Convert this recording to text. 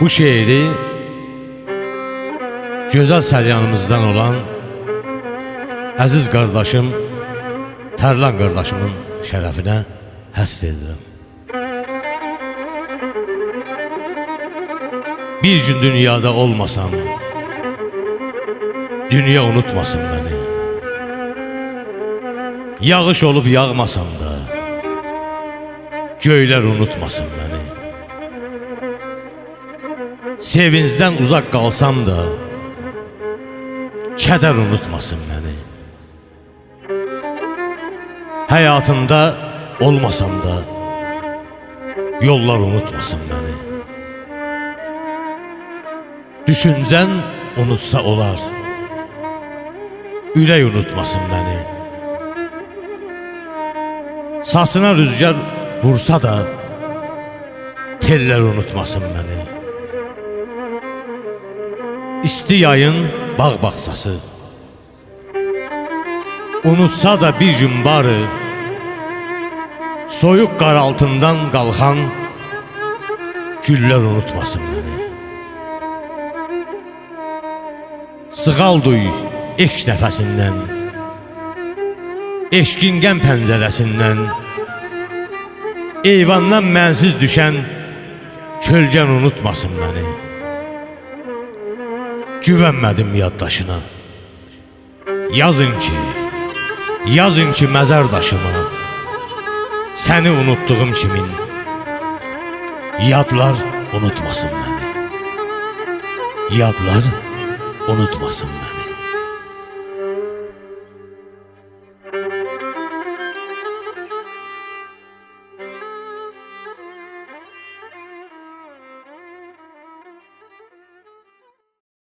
Bu şeiri gözəl səlyanımızdan olan əziz qardaşım Tərlan qardaşımın şərəfinə həsr edirəm. Bir gün dünyada olmasam, dünya unutmasın beni. Yağış olup yağmasam da, göylər unutmasın beni. Sevincdən uzaq qalsam da, kədər unutmasın məni. Həyatımda olmasam da, yollar unutmasın məni. Düşüncən unutsa olar, ürək unutmasın məni. Sasına rüzgar vursa da, tellər unutmasın məni. İsti yayın bağ bağçası Unutsa da bir gün barı Soyuq qar altından qalxan Güllər unutmasın məni. Sığal duy eşk nəfəsindən Eşkingən pəncərəsindən Eyvandan mənsiz düşən Kölgən unutmasın məni Güvənmədim yaddaşına. Yazın ki Yazın ki məzər daşıma Səni unutduğum kimin Yadlar unutmasın məni. Yadlar unutmasın məni